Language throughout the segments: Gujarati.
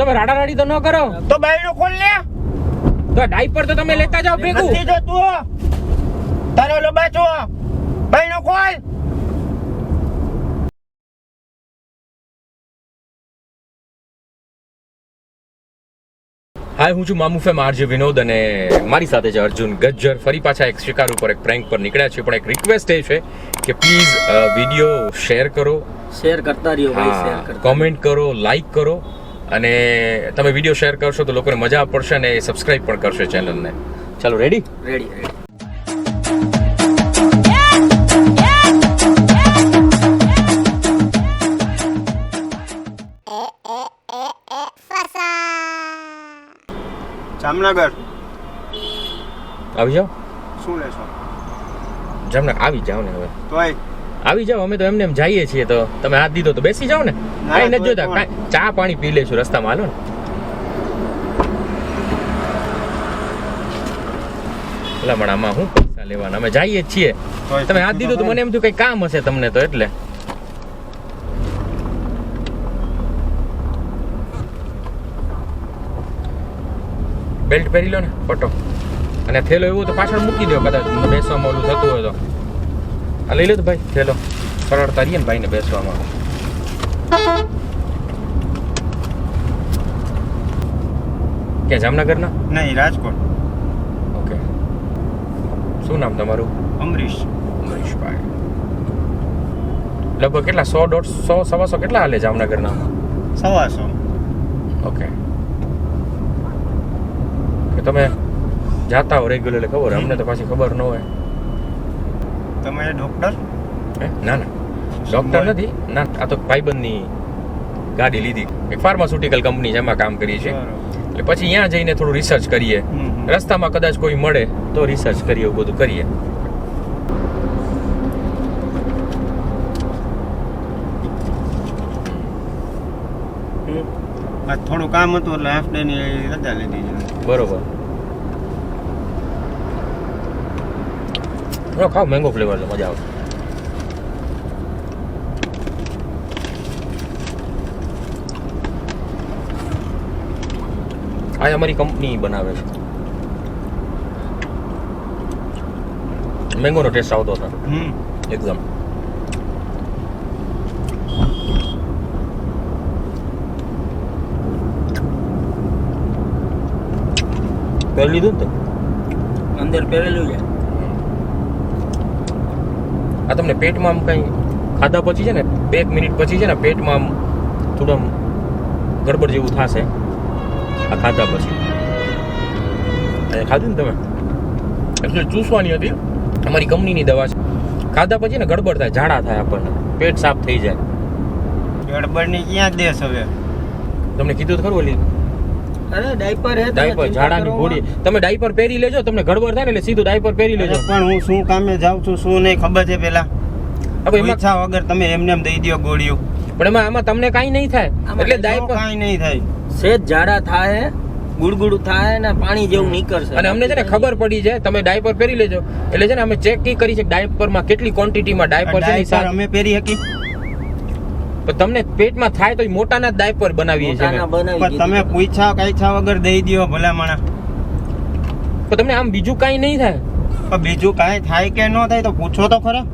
તમે રાડા રાડી તો ન કરો. તો બાયણું ખોલ લે. તો ડાયપર તો તમે લેતા જાઓ ભેગું. નથી જોતું તારો લબાચો બાયણું ખોલ. હાય હું છું મામુ ફેમ આરજે વિનોદ અને મારી સાથે છે અર્જુન ગજ્જર. ફરી પાછા એક શિકાર ઉપર એક પ્રેન્ક પર નીકળ્યા છે પણ એક રિક્વેસ્ટ એ છે કે પ્લીઝ વીડિયો શેર કરો. શેર કરતા રહ્યો ભાઈ શેર હા કોમેન્ટ કરો લાઈક કરો. અને તમે વીડિયો શેર કરશો તો લોકોને મજા પડશે અને સબસ્ક્રાઇબ પણ કરશે ચેનલને ચાલો રેડી રેડી રેડી જામનગર. આવી જાઓ? શું લેશો? જામનગર. આવી જાઓ ને હવે. તોય. આવી જાઓ અમે તો એમને એમ જઈએ છીએ તો તમે હાથ દીધો તો બેસી જાઓ ને. કઈ નથી જોતા? કાંઈ ચા પાણી પી લેશું રસ્તામાં હાલો ને. ભલામણ આમાં હું પૈસા લેવાના? અમે જઈએ છીએ. તમે હાથ દીધો તો મને એમ થયું કઈ કામ હશે તમને તો એટલે. બેલ્ટ પહેરી લો ને પટો અને થેલો એવું તો પાછળ મૂકી દો કદાચ બેસવામાં ઓલું થતું હોય તો. આ લઈ લો તો ભાઈ થેલો સરળતા રહીએ ને ભાઈને બેસવામાં. ક્યાં જામનગરના? નહીં રાજકોટ. ઓકે. શું નામ તમારું? અમરીશ. અમરીશભાઈ. લગભગ કેટલા સો દોઢ સો સવાસો કેટલા હાલે જામનગરના? સવાસો. ઓકે. તમે જાતા હો રેગ્યુલર ખબર? અમને તો પાછી ખબર ન હોય. તમે ડોક્ટર? ના ના. ડોક્ટર નથી. ના આ તો ભાઈબંધની ગાડી લીધી. એક ફાર્માસ્યુટિકલ કંપની એમાં કામ કરીએ છીએ એટલે પછી ત્યાં જઈને થોડું રિસર્ચ કરીએ. રસ્તામાં કદાચ કોઈ મળે તો રિસર્ચ કરીએ એવું બધું કરીએ. થોડું કામ હતું એટલે હાફ ડે ની રજા લીધી બરોબર. નો ખાવ મેંગો ફ્લેવર મજા આવશે. આ અમારી કંપની બનાવે છે. મેંગોનો ટેસ્ટ આવતો હતો. એકદમ. કરી લીધું ને અંદર પહેરેલું છે. આ તમને પેટમાં આમ કંઈ ખાધા પછી છે ને બે મિનિટ પછી છે ને પેટમાં આમ થોડું આમ ગડબડ જેવું થશે. આ ખાધા પછી. ખાધું ને તમે? એટલે ચૂસવાની હતી. અમારી કંપનીની દવા છે. ખાધા પછી ને ગડબડ થાય ઝાડા થાય આપણને. પેટ સાફ થઈ જાય. ગડબડની ક્યાં દેશ હવે? તમને કીધું તો ખરું ઓલી અરે ડાયપર હે ડાયપર ઝાડાની કરો. તમે ડાયપર પહેરી લેજો તમને ગડબડ થાય ને એટલે સીધું ડાયપર પહેરી લેજો. પણ હું શું કામે જાઉં છું શું નહીં ખબર છે પેલા? હવે એમાં ઈચ્છા વગર તમે એમને એમ દઈ દો ગોળીઓ. પણ એમાં આમાં તમને કાઈ નહીં થાય. એટલે ડાયપર કાઈ નહીં થાય. સેજ ઝાડા થાય ગુડગુડ થાય ને પાણી જેવું નીકળશે. અને અમને છે ને ખબર પડી છે તમે ડાયપર પહેરી લેજો. એટલે છે ને અમે ચેક કી કરી છે ડાયપરમાં કેટલી ક્વોન્ટિટીમાં ડાયપર છે ડાયપર અમે પહેરી હકી પણ તમને પેટમાં થાય તો મોટાના ડાયપર બનાવીએ છીએ તમે પૂછા કાઈછા વગર દઈ દો ભલા માણા તો તમને આમ બીજું કાઈ નહીં થાય? પણ બીજું કાઈ થાય કે ન થાય તો પૂછો તો ખરા.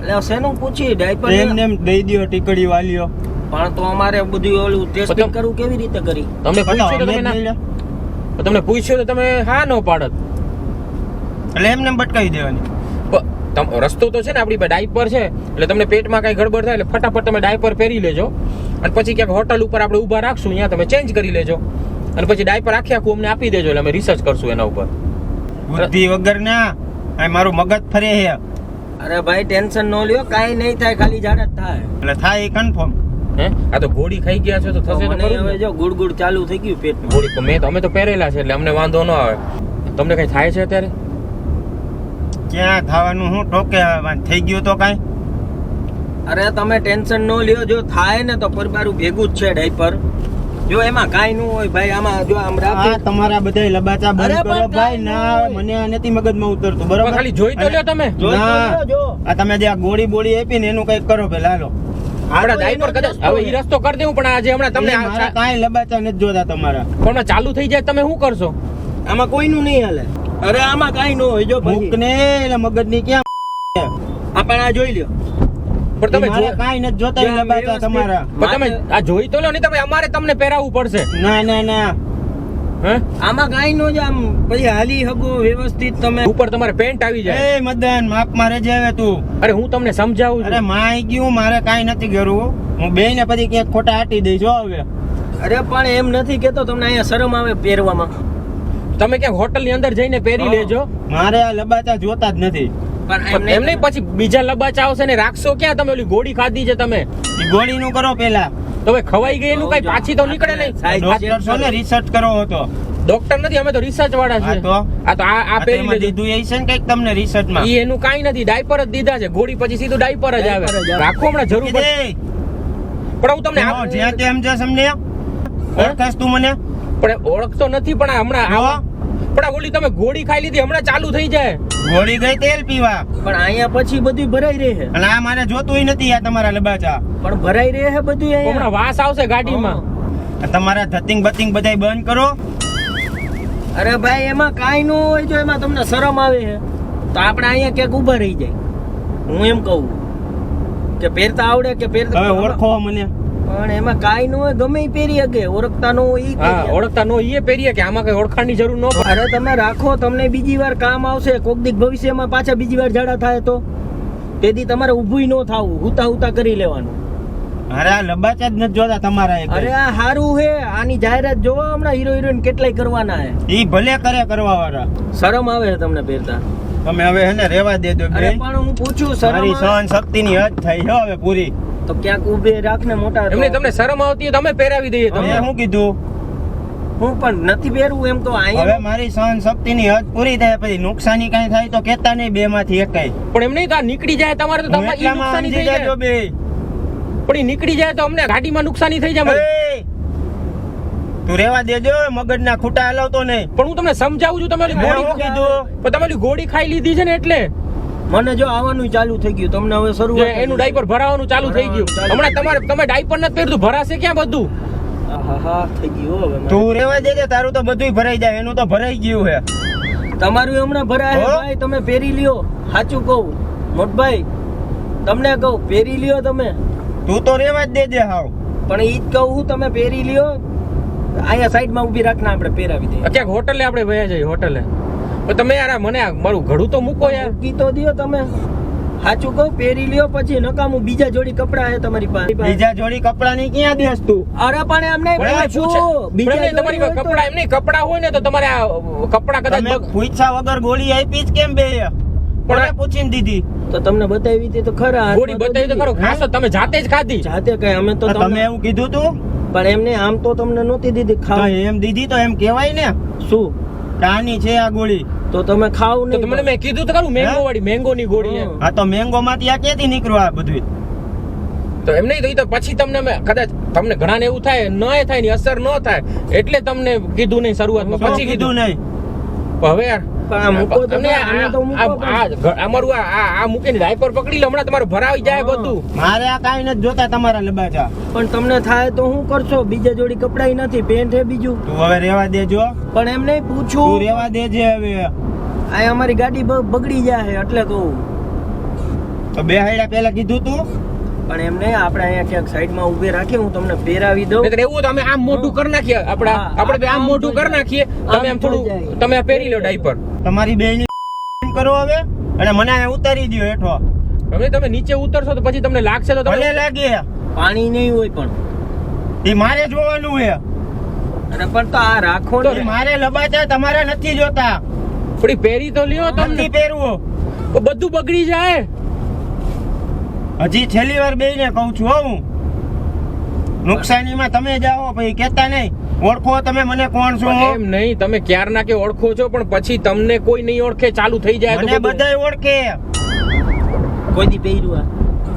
એટલે શેનું પૂછી ડાયપર એમને એમ દઈ દો ટીકડી વાલીઓ પણ તો અમારે બધું ઓલું ટેસ્ટિંગ કરવું કેવી રીતે કરી? તમે પૂછ્યું તો તમે ના તમને પૂછ્યું તો તમે હા ન પાડત. એટલે એમને એમ બટકાવી દેવાની. રસ્તો તો છે ને આપણી પાસે ડાયપર છે એટલે તમને પેટમાં કાંઈ ગડબડ થાય એટલે ફટાફટ તમે ડાયપર પહેરી લેજો. અને પછી ક્યાંક હોટલ ઉપર આપણે ઊભા રાખશું ત્યાં તમે ચેન્જ કરી લેજો. અને પછી ડાયપર આખી આખું અમને આપી દેજો એટલે અમે રિસર્ચ કરશું એના ઉપર. બુદ્ધિ વગર ના આ મારું મગજ ફરે છે. અરે ભાઈ ટેન્શન ન લ્યો કાંઈ નહીં થાય ખાલી ઝાડા જ થાય. એટલે થાય એ કન્ફર્મ હે? આ તો ગોળી ખાઈ ગયા છો તો થશે તો ખરું હવે જો ગુડ ગુડ ચાલુ થઈ ગયું પેટ ગોળી તો મેં તો અમે તો પહેરેલા છે એટલે અમને વાંધો ન આવે. તમને કઈ થાય છે અત્યારે? ક્યાં થવાનું શું ઠોકે હવે? થઈ ગયું તો કાંઈ? અરે તમે ટેન્શન ન લ્યો જો થાય ને તો પરબારું ભેગું જ છે ડાયપર. જો એમાં કાંઈ ન હોય ભાઈ આમાં જો આમ આ રાખો તમારા બધા લબાચા બંધ કરો ભાઈ ના મને આ નથી મગજમાં ઉતરતું બરોબર? ખાલી જોઈ તો લ્યો તમે. જોઈ તો જો. આ તમે જે આ ગોળી બોળી આપી ને એનું કંઈક કરો પેલા હાલો આપણા તો ડાયપર કદાચ હવે. ઈ રસ્તો કરી દેવું પણ આજે હમણાં તમને કાઈ કાંઈ લબાચા નથી જોતા તમારા. પણ ચાલુ થઈ જાય તમે શું કરશો? આમાં કોઈનું નહીં હાલે. અરે આમાં કાંઈ ન હોય જો ભૂખ ને મગજની ક્યાં આપણે આ જોઈ લ્યો. પણ તમે મારે જો- નથી જોતા તમારા. પણ તમે આ જોઈ તો લો નહીં તમે અમારે તમને પહેરાવવું પડશે. ના ના ના. આમાં કાંઈ નો જ આમ પછી હાલી હગો વ્યવસ્થિત તમે. ઉપર તમારે પેન્ટ આવી જાય. એ મદન માપ મારે જે હવે તું. અરે હું તમને સમજાવું અરે માઈ ગયું મારે કાંઈ નથી કરવું હું. બે ને પછી ક્યાંક ખોટા આટી દઈશ હવે. અરે પણ એમ નથી કેતો તમને અહીંયા શરમ આવે પહેરવામાં. તમે ક્યાંક હોટલની અંદર જઈને પહેરી લેજો. મારે આ લબાચા જોતા જ નથી. પણ એમ નહીં પછી બીજા લબાચા આવશે ને રાખશો ક્યાં તમે? ઓલી ગોળી ખાધી છે તમે. ગોળી નું કરો પેલા. તો હવે ખવાઈ ગઈ એનું કઈ પાછી તો નીકળે નહીં? ડોક્ટર છો ને રિસર્ચ કરો હતો. ડોક્ટર નથી અમે તો રિસર્ચ વાળા છે આ તો આ આ લેજો. દીધું એ છે ને કંઈક તમને રિસર્ચમાં ઈ એનું કાઈ નથી ડાયપર જ દીધા છે. ગોળી પછી સીધું ડાયપર જ આવે. રાખો હમણાં જરૂર પડે. પણ હું તમને જ્યાં તેમ છે સમજે ઓળખાશ તું મને? પણ ઓળખતો નથી પણ હમણાં આવા- પણ આ ઓલી તમે ગોળી ખાઈ લીધી હમણાં ચાલુ થઈ જાય. ગોળી ગઈ તેલ પીવા. પણ અહીંયા પછી બધું ભરાઈ રહે અને આ મારે જોતું નથી આ તમારા લબાચા. પણ ભરાઈ રહે છે બધું હમણાં અહીંયા વાસ આવશે ગાડીમાં. તમારા ધતિંગ બતિંગ બધાય બંધ કરો. અરે ભાઈ એમાં કાંઈ ન હોય જો એમાં તમને શરમ આવે છે. તો આપણે અહીંયા ક્યાંક ઊભા રહી જાય. હું એમ કહું કે પહેરતા આવડે કે પહેરતા હવે ઓળખો મને. પણ એમાં કાંઈ ન હોય ગમે પહેરી શકે ઓળખતા નો ઈ હા ઓળખતા નો ઈ પહેરીએ કે આમાં કઈ ઓળખાણની જરૂર ન પડે. અરે તમે રાખો તમને બીજી વાર કામ આવશે કોક દીક ભવિષ્યમાં પાછા બીજી વાર ઝાડા થાય તો. તેથી તમારે ઊભું ન થાવું હુતા હુતા કરી લેવાનું. અરે આ લબાચા જ નથી જોતા તમારા એક અરે આ હારું હે આની જાહેરાત જોવો હમણાં હીરો હિરોઈન કેટલાય કરવાના હે. ઈ ભલે કરે કરવા વાળા શરમ આવે છે તમને પહેરતા. તમે હવે હે ને રેવા દેજો અરે પણ હું પૂછું શરમ મારી સહન શક્તિની હદ થઈ છે હવે પૂરી. તો ક્યાંક ઊભે રાખને મોટા એમને તમને શરમ આવતી હોય તો અમે પહેરાવી દઈએ તમને. શું કીધું? હું પણ નથી પહેરવું એમ તો હવે મારી સહન શક્તિની હદ પૂરી થાય પછી નુકસાની કઈ થાય તો કેતા નહીં બે માંથી એક પણ એમ નહીં તો નીકળી જાય તમારે તો તમારે નુકસાની થઈ જાય. બે. પણ નીકળી જાય તો અમને ગાડીમાં નુકસાની થઈ જાય. તું રેવા દેજો મગજના ખૂટા હલાવતો નહીં. પણ હું તમને સમજાવું છું તમારી ગોળી કીધું? પણ તમે ગોળી ખાઈ લીધી છે ને એટલે? મને જો આવવાનું ચાલુ થઈ ગયું તમને હવે શરૂ એનું ડાયપર ભરાવાનું ચાલુ થઈ ગયું. હમણાં તમારે તમે ડાયપર નથી પહેરતું ભરાશે ક્યાં બધું? થઈ ગયું હવે તું રેવા દેજે તારું તો બધુંય ભરાઈ જાય એનું તો ભરાઈ ગયું હે. તમારું હમણાં ભરાય ભાઈ તમે પહેરી લ્યો. સાચું કહું મોટભાઈ તમને કહું પહેરી લ્યો તમે. તું તો રેવા જ દેજે હાવ. પણ ઈ જ કહું હું તમે પહેરી લ્યો. અહીંયા સાઈડમાં ઊભી રાખના આપણે પહેરાવી દઈએ. ક્યાંક હોટલે આપણે વયા જઈએ હોટલે. તમે યાર મને આ મારું ઘડું તો મૂકો યાર. ગીતો દિયો તમે. સાચું કહું પહેરી લ્યો પછી નકામું બીજા જોડી કપડા છે તમારી પાસે. બીજા જોડી કપડા ની ક્યાં દેસ તું? અરે પણ એમ નહીં એમને પૂછો. બીજા જોડી તમારી કપડા એમ નહીં કપડા હોય ને તો તમારે કપડા કદાચ પૂછ્યા વગર ગોળી આપી જ કેમ બે? પણ પૂછીને દીધી? તો તમને બતાવી હતી તો ખરા ગોળી બતાવી તો ખરો. ખાસ તમે જાતે જ ખાધી. જાતે કઈ અમે તો તમે એવું કીધું તું? પણ એમને આમ તો તમને નહોતી દીધી તો એમ દીધી તો એમ કેવાય ને. શું? કાની છે આ ગોળી? તો તમે ખાવ તો નહીં તમને મેં કીધું તો ખરું મેંગો હે? વાળી મેંગો ની ગોળી એમ. આ તો મેંગો માંથી આ ક્યાંથી નીકળ્યું આ બધું? તો એમ નહીં તો ઈ તો પછી તમને મેં કદાચ તમને ઘણાને એવું થાય ન થાયની અસર ન થાય એટલે તમને કીધું નહીં શરૂઆતમાં પછી કીધું. નહીં? પણ હવે યાર આ મૂકો તો આને તો મૂકો આ- પણ. આ ઘ- અમારું આ આ- આ મૂકીને ડાયપર પકડી લો હમણાં તમારું ભરાવી જાય બધું. મારે આ કાંઈ નથી જોતા તમારા લબાચા પણ તમને થાય તો શું કરશો? બીજા જોડી કપડાય નથી પેન્ટ હે બીજું. તું હવે રેવા દેજો. પણ એમ નહીં તું રેવા દેજે હવે. આ અમારી ગાડી બગડી જાય એટલે કહું. તો બે હાડા પેલા કીધું તું? પણ એમને આપણે અહીંયા ક્યાંક સાઈડમાં ઊભી રાખીએ હું તમને પહેરાવી દઉં. એટલે એવું તમે આમ મોટું કરી નાખીએ આપણે આપણે બે આમ મોટું કરી નાખીએ તમે આમ થોડું તમે પહેરી લો ડાયપર. તમારી બેની કરો હવે અને મને અહીંયા ઉતારી દો હેઠો. હવે તમે નીચે ઉતરશો તો પછી તમને લાગશે તો તમને લાગે. પાણી નહીં હોય પણ. એ મારે જોવાનું હે અને પણ તો આ રાખો તો ને. મારે લબાચા તમારે નથી જોતા. થોડી પહેરી તો લ્યો તમને. પહેરવો પહેરવું. તો બધું બગડી જાય. હજી છેલ્લી વાર બેયને કહું છું હો હું. નુકસાનીમાં તમે જાઓ પછી કેતા નહીં. ઓળખો તમે મને કોણ છો એમ નહીં તમે ક્યારના કે ઓળખો છો પણ પછી તમને કોઈ નહીં ઓળખે ચાલુ થઈ જાય મને બધાય ઓળખે. કોઈ દી પહેર્યું આ?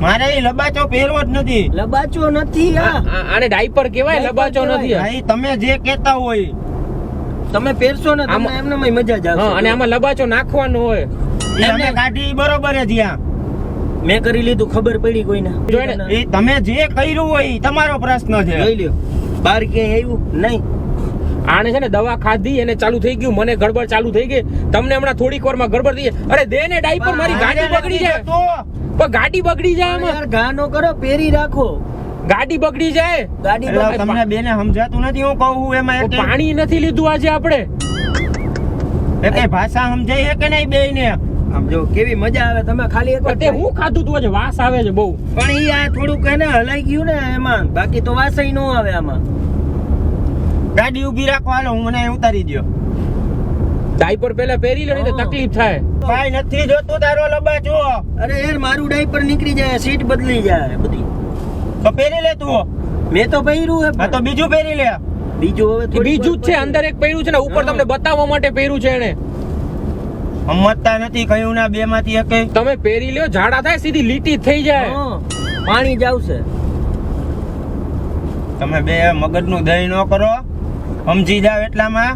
મારે એ લબાચો પહેરવો જ નથી. લબાચો નથી આ આને ડાયપર કહેવાય? લબાચો નથી. ભાઈ તમે જે કહેતા હોય. તમે પહેરશો ને તમને આમાં- એમને મજા જ હા આવશે અને આમાં લબાચો નાખવાનો હોય. એમને કાઢી બરોબર જ જ્યાં મેં કરી લીધું ખબર પડી કોઈને. એ તમે જે કર્યું હોય તમારો પ્રશ્ન છે. જોઈ લ્યો. બાર ક્યાંય આવ્યું? નહીં. આને છે ને દવા ખાધી એને ચાલુ થઈ ગયું મને ગડબડ ચાલુ થઈ ગઈ. તમને હમણાં થોડીક વારમાં ગડબડ થઈ અરે દે ને ડાયપર મારી ગાડી બગડી જાય તો પણ ગાડી બગડી જાય આમાં. યાર ઘા નો કરો પેરી રાખો. ગાડી બગડી જાય ગાડી બગડે. તમને બેને સમજાતું નથી હું કહું છું એમાં પણ નથી લીધું આજે આપણે. એકેય ભાષા સમજાય છે કે નહીં બેયને? આમ જો કેવી મજા આવે તમે ખાલી એક તે હું ખાધું તું વાસ આવે છે બહુ. પણ ઈ આ થોડુંક એને હલાઈ ગયું ને એમાં. બાકી તો વાસઈ નો આવે આમાં. ગાડી ઊભી રાખો હાલો હું મને ઉતારી દ્યો. ડાયપર પહેલા પહેરી લે તો તકલીફ થાય. ભાઈ નથી જોતું તારો લબાચો અરે યાર મારું ડાયપર નીકળી જાય સીટ બદલી જાય બધી. તો પહેરી લે તું. મેં તો પહેર્યું હે તો બીજું પહેરી લે. બીજું હવે બીજું જ છે અંદર એક પહેર્યું છે ને ઉપર તમને બતાવવા માટે પહેર્યું છે એને સમજતા નથી કયું ના બે માંથી એકેય તમે પહેરી લ્યો ઝાડા થાય સીધી લીટી થઈ જાય. હા, પાણી જાવશે તમે બે મગજનું દહીં ન કરો સમજી જાવ એટલામાં.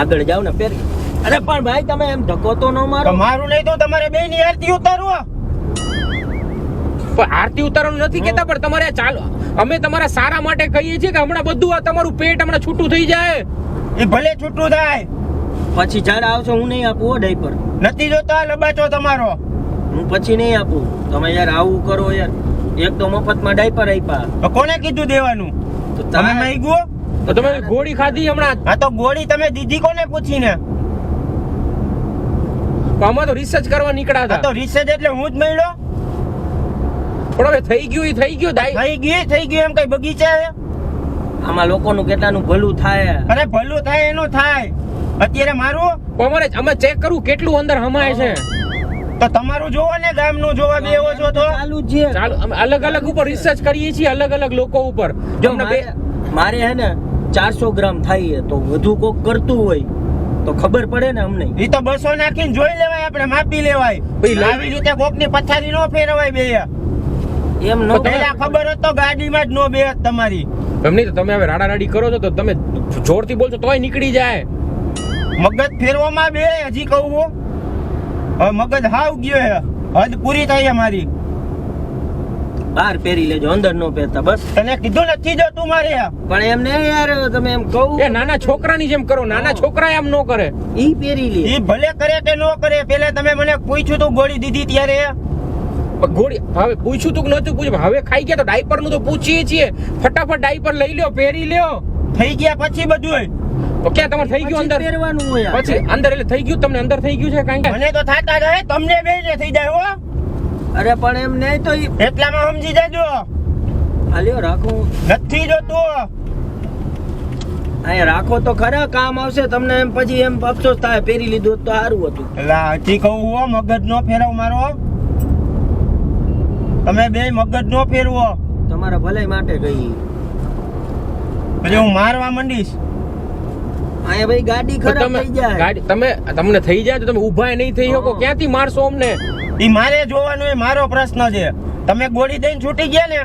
આગળ જાવ ને પહેરી. અરે પણ ભાઈ તમે એમ ધક્કો તો ન મારો. મારું નહીં તો તમારે બે ની આરતી ઉતારવો. પણ આરતી ઉતારવાનું નથી કેતા પણ તમારે ચાલો. અમે તમારા સારા માટે કહીએ છીએ કે હમણાં બધું આ તમારું પેટ હમણાં છૂટું થઈ જાય. એ ભલે છૂટું થાય પછી જ્યારે આવશે હું નહીં આપું હો ડાયપર નથી જોતા લબાચો તમારો. હું પછી નહીં આપું. તમે યાર આવું કરો યાર. એક તો મફતમાં ડાયપર આપ્યા. તો કોને કીધું દેવાનું? તો તમે માંગ્યો તો તમે ગોળી ખાધી હમણાં? હા તો ગોળી તમે દીધી કોને પૂછીને? આમાં અમે તો રિસર્ચ કરવા નીકળ્યા હતા તો રિસર્ચ એટલે હું જ મળ્યો? પણ હવે થઈ ગયું એ થઈ ગયું દાઈ. થઈ ગયું થઈ ગયું એમ કઈ બગીચા છે? આમાં લોકોનું કેટલાનું ભલું થાય? અરે ભલું થાય એનું થાય. અત્યારે મારું અમારે અમે ચેક કરવું કેટલું અંદર હમાય છે. તો તમારું જોવો ને ગામનું જોવા બેવો છો તો. ચાલુ જ છે. ચાલુ અમે અલગ અલગ ઉપર રિસર્ચ કરીએ છીએ અલગ અલગ લોકો ઉપર. જો અમને મારે હે ને ચારસો ગ્રામ થાય તો વધુ કોક કરતું હોય તો ખબર પડે ને અમને. એ તો બસો નાખીને જોઈ લેવાય આપણે માપી લેવાય. ભાઈ, લાવી- આવી રીતે કોકની પથારી નો ફેરવાય બે. એમ નો તો પેલા ખબર હોત તો ગાડીમાં જ નો બે તમારી. એમ નહીં તો તમે હવે રાડા રાડી કરો છો તો તમે જોરથી બોલશો તોય નીકળી જાય. મગજ ફેરવામાં બે હજી કહું હું. હવે મગજ હાવ ગયો હે. હદ પૂરી થઈ મારી. બહાર પહેરી લેજો અંદર નો પહેરતા બસ. તને કીધું નથી જો તું મારે પણ એમ ને યાર તમે એમ કહું. એ નાના છોકરાની જેમ કરો નાના છોકરા એમ નો કરે. ઈ પહેરી લે. ઈ ભલે કરે કે નો કરે પેલા તમે મને પૂછ્યું તું ગોળી દીધી ત્યારે? ગોળી હવે પૂછ્યું તું કે નતું પૂછ્યું? હવે ખાઈ ગયા તો ડાયપરનું તો પૂછીએ છીએ. ફટાફટ ડાયપર લઈ લ્યો પહેરી લ્યો. થઈ ગયા પછી બધું તો ક્યાં તમારે થઈ ગયું અંદર? પહેરવાનું હોય પછી અંદર એટલે થઈ ગયું તમને અંદર થઈ ગયું છે કાંઈ મને તો થાતા રહે તમને બે ને થઈ જાય હો. અરે પણ એમ નહીં તો એટલામાં સમજી જજો. હાલ્યો રાખો. નથી જોતું. અહીંયા રાખો તો ખરા કામ આવશે તમને એમ પછી એમ અફસોસ થાય પહેરી લીધું તો સારું હતું. એલા હજી કહું હો મગજ નો ફેરવ મારો. તમે બે મગજ નો ફેરવો. તમારા ભલાઈ માટે ગઈ. પછી હું મારવા માંડીશ. અહીંયા ભાઈ ગાડી ખરાબ થઈ જાય. ગાડી તમે તમને થઈ જાય તો તમે ઊભા નહીં થઈ શકો. ક્યાંથી મારશો અમને? ઈ મારે જોવાનું એ મારો પ્રશ્ન છે. તમે ગોળી દઈને છૂટી ગયા ને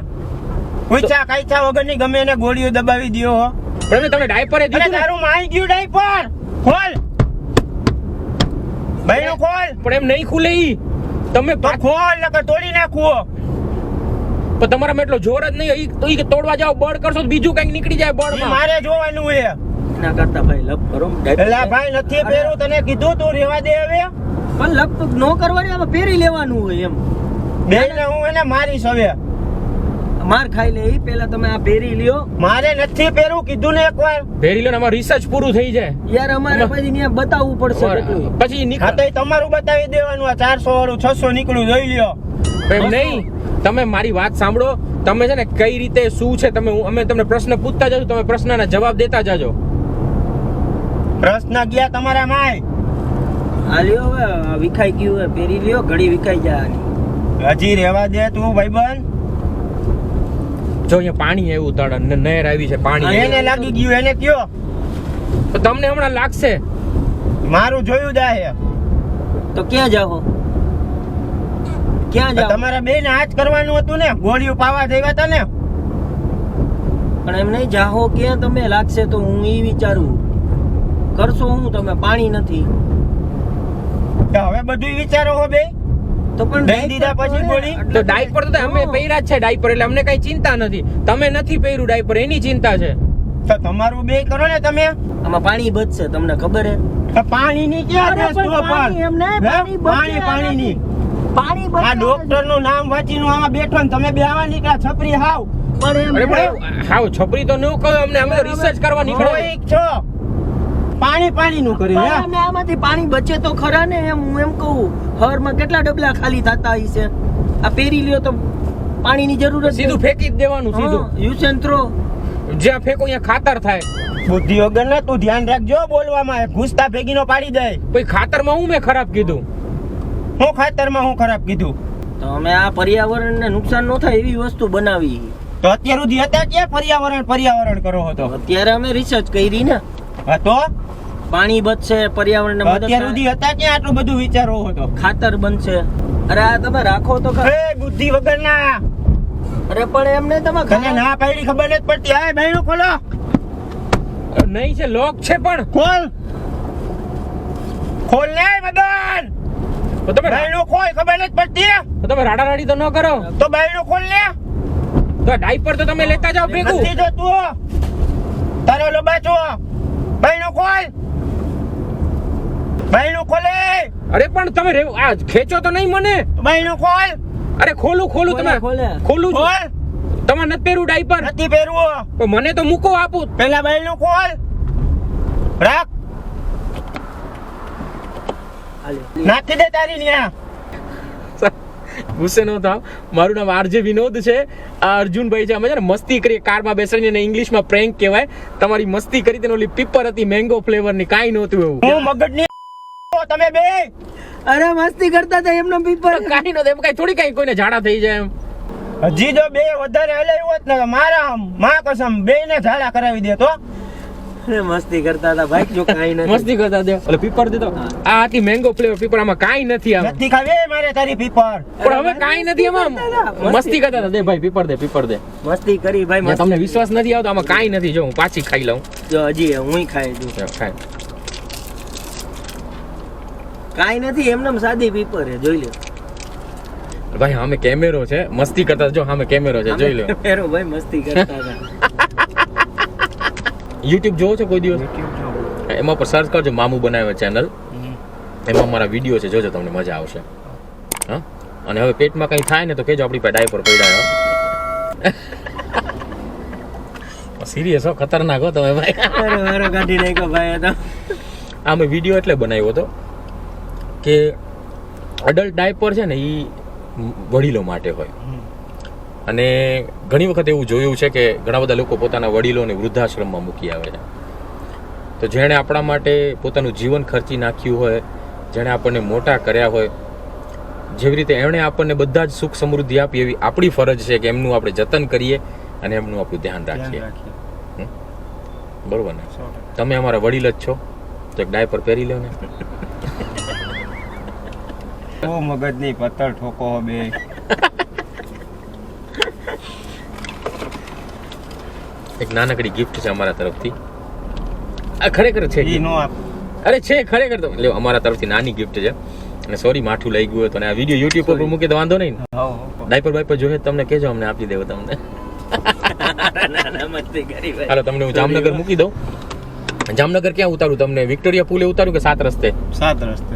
ઉચા કાઈચા વગરની ગમે એને ગોળીઓ દબાવી દયો હો. પણ તમે ડાયપર એ દીધું તારું માઈ ગયું ડાયપર. ખોલ. ભાઈનું ખોલ. પણ એમ નહીં ખુલે ઈ. તમે તો ખોલ નકર તોડી નાખો. પણ તમારામાં એટલો જોર જ નહીં. તો ઈ કે તોડવા જાવ બળ કરશો તો બીજું કંઈક નીકળી જાય બળ મારે જોવાનું એના કરતા ભાઈ લપ કરો. એલા ભાઈ નથી પહેરું તને કીધું તું રેવા દે હવે? પણ લપ નો કરવાની આમાં પહેરી લેવાનું હોય એમ. બેન હું એને મારીશ હવે. માર ખાઈ લે ઈ પેલા તમે આ પહેરી લ્યો. મારે નથી પહેરું કીધું ને એકવાર. પહેરી લો ને અમારું રિસર્ચ પૂરું થઈ જાય. યાર અમારે પછી ન્યા બતાવવું પડશે પછી નીકળ તો તમારું બતાવી દેવાનું આ ચારસો વાળું છસો નીકળ્યું જોઈ લ્યો. એમ નહીં. તમે મારી વાત સાંભળો. તમે છે ને કઈ રીતે શું છે તમે અમે તમને પ્રશ્ન પૂછતા જાજો તમે પ્રશ્નના જવાબ દેતા જાજો. પ્રશ્ન ગયા તમારા માય? આ લ્યો હવે વિખાઈ ગયું હોય પહેરી લ્યો ઘડી વિખાઈ જાય હજી રહેવા દે તું ભાઈબંધ. જો અહીંયા પાણી આવ્યું તળ ન- નહેર આવી છે પાણી એને લાગી ગયું એને કયો? તો તમને હમણાં લાગશે. મારું જોયું જાય તો ક્યાં જાઓ ક્યાં જાઓ તમારા બે ને હાથ કરવાનું હતું ને ગોળીઓ પાવા દેવા હતા ને પણ એમ નહીં જાહો ક્યાં તમે લાગશે તો હું ઈ વિચારું. કરશો હું? તમે પાણી નથી. હવે બધું વિચારો હો બે. તો પણ દઈ દીધા પછી ગોળી? તો ડાયપર તો અમે પહેર્યા છે ડાયપર એટલે અમને કઈ ચિંતા નથી. તમે નથી પહેર્યું ડાયપર એની ચિંતા છે. તો તમારું બે કરો ને તમે. આમાં પાણી બચશે તમને ખબર હે? તો પાણીની ક્યાં અરે દેશ પણ પણ? પાણી હે? પાણી પાણી પાણી આ ડોક્ટરનું નામ વાંચી નું આમાં બેઠો ને તમે બે આવા નીકળ્યા છપરી હાવ. પણ. પણ હાવ છપરી તો ન કહો અમને અમે રિસર્ચ કરવા નીકળ્યા. છો. પાણી પાણી નું કર્યું હે. અમે આમાંથી પાણી બચે તો ખરા ને એમ હું એમ કહું. હરમાં કેટલા ડબલા ખાલી થતા હશે છે? આ પહેરી લ્યો તો પાણીની જરૂર સીધું ફેંકી જ દેવાનું સીધું. યુસેન થ્રો જ્યાં ફેંકો ત્યાં ખાતર થાય. બુદ્ધિ વગર ને તું ધ્યાન રાખજો બોલવામાં. ઘૂસતા ભેગી નો પાડી દે. પછી ખાતરમાં હું મેં ખરાબ કીધું? હું ખાતરમાં હું ખરાબ કીધું? તો અમે આ પર્યાવરણને નુકસાન ન થાય એવી વસ્તુ બનાવી. તો અત્યાર સુધી હતા ક્યાં પર્યાવરણ? પર્યાવરણ કરો હતો અત્યારે અમે રિસર્ચ કરી ને હા તો પાણી બચશે પર્યાવરણને મદદ અત્યાર સુધી હતા ક્યાં આટલું બધું વિચારો હતો ખાતર બનશે. અરે આ તમે રાખો તો એ બુદ્ધિ વગર ના અરે પણ એમને તમે તને ના પાડી ખબર નથી પડતી. આ બહેનો ખોલો. નહીં છે લોક છે પણ. ખોલ. ખોલ ને મદન તો તમે બહેનો ખોલ ખબર નથી પડતી. તો તમે રાડા રાડી તો ન કરો. તો બહેનો ખોલ ને. તો ડાયપર તો તમે લેતા જાઓ ભેગું. નથી જોતું તારો લબાચો બહેનો ખોલ. ભાઈનો ખોલે. અરે પણ તમે આ ખેંચો તો નહીં મને. બહેનો ખોલ. અરે ખોલું ખોલું તમે ખોલે. ખોલ તમે નથી પહેરું ડાયપર? નથી પહેરવું. તો મને તો મૂકો આપું. પેલા બહેનો ખોલ. રાખ. હાલે. નાખી દે તારી ન્યા. ગુસ્સે ન થાવ. મારું નામ આરજે વિનોદ છે. આ અર્જુનભાઈ છે. અમે છે ને મસ્તી કરીએ. કારમાં બેસાડીને એને ઇંગ્લિશમાં પ્રેન્ક કહેવાય. તમારી મસ્તી કરી તેને ઓલી પીપર હતી મેંગો ફ્લેવરની કાંઈ નહોતું એવું. હું મગજની તમે બે. અરે મસ્તી કરતા હતા એમનો પીપર કાંઈ નહોતું. એમ કાંઈ થોડી કાંઈ કોઈને ઝાડા થઈ જાય એમ. હજી જો બે વધારે હલાયું હોત ને મારા માં કસમ બે ને ઝાડા કરાવી દે તો મસ્તી કરતા હતા. ભાઈ જો કાંઈ નથી. મસ્તી કરતા દે ઓલે પીપર દીધો આ હતી મેંગો ફ્લેવર પીપર આમાં કાંઈ નથી આમ. નથી ખાવી. મારે તારી પીપર પણ હવે કાંઈ નથી એમાં મસ્તી. કરતા હતા. દે ભાઈ પીપર દે પીપર દે. મસ્તી કરી ભાઈ તમને વિશ્વાસ નથી આવતો આમાં કાંઈ નથી. જો હું પાછી ખાઈ લઉં. જો હજી હું ખાઈ દઉં. ખાય કાંઈ નથી એમને સાદી પીપર હે જોઈ લે ભાઈ હામે કેમેરો છે. મસ્તી કરતા જો હામે કેમેરો છે જોઈ લો કેમેરો ભાઈ મસ્તી કરતા યુટ્યુબ જોવો છો કોઈ દિવસ? એમાં પર સર્ચ કરજો મામુ બનાવે ચેનલ એમાં મારા વીડિયો છે જોજો તમને મજા આવશે. હા. અને હવે પેટમાં કંઈ થાય ને તો કહેજો આપણી પાસે ડાયપર પડ્યા સિરિયસ હો ખતરનાક હો તમે ભાઈ. કાઢી નાખ્યો ભાઈ તો. આ મેં વીડિયો એટલે બનાવ્યો હતો કે અડલ્ટ ડાયપર છે ને એ વડીલો માટે હોય. અને ઘણી વખત એવું જોયું છે કે ઘણા બધા લોકો પોતાના વડીલોને વૃદ્ધાશ્રમમાં મૂકી આવે છે. તો જેણે આપણા માટે પોતાનું જીવન ખર્ચી નાખ્યું હોય જેણે આપણને મોટા કર્યા હોય જેવી રીતે એમણે આપણને બધા જ સુખ સમૃદ્ધિ આપી એવી આપણી ફરજ છે કે એમનું આપણે જતન કરીએ અને એમનું આપણું ધ્યાન રાખીએ. બરોબર ને? તમે અમારા વડીલ જ છો તો એક ડાયપર પહેરી લો ને. મગજની પત્તર ઠોકો બે. એક નાનકડી ગિફ્ટ છે અમારા તરફથી. આ ખરેખર છે ઈ નો આપ. અરે છે ખરેખર તો. લ્યો અમારા તરફથી નાની ગિફ્ટ છે. અને સોરી માઠું લઈ ગયું તો. અને આ વીડિયો યુટ્યુબ પર મૂકી તો વાંધો નહીં ડાયપર બાયપર જોઈએ તમને કહેજો અમને આપી દેવો તમને. હાલો તમને હું જામનગર મૂકી દઉં. જામનગર ક્યાં ઉતારું? તમને વિક્ટોરિયા પુલે ઉતારું કે સાત રસ્તે? સાત રસ્તે.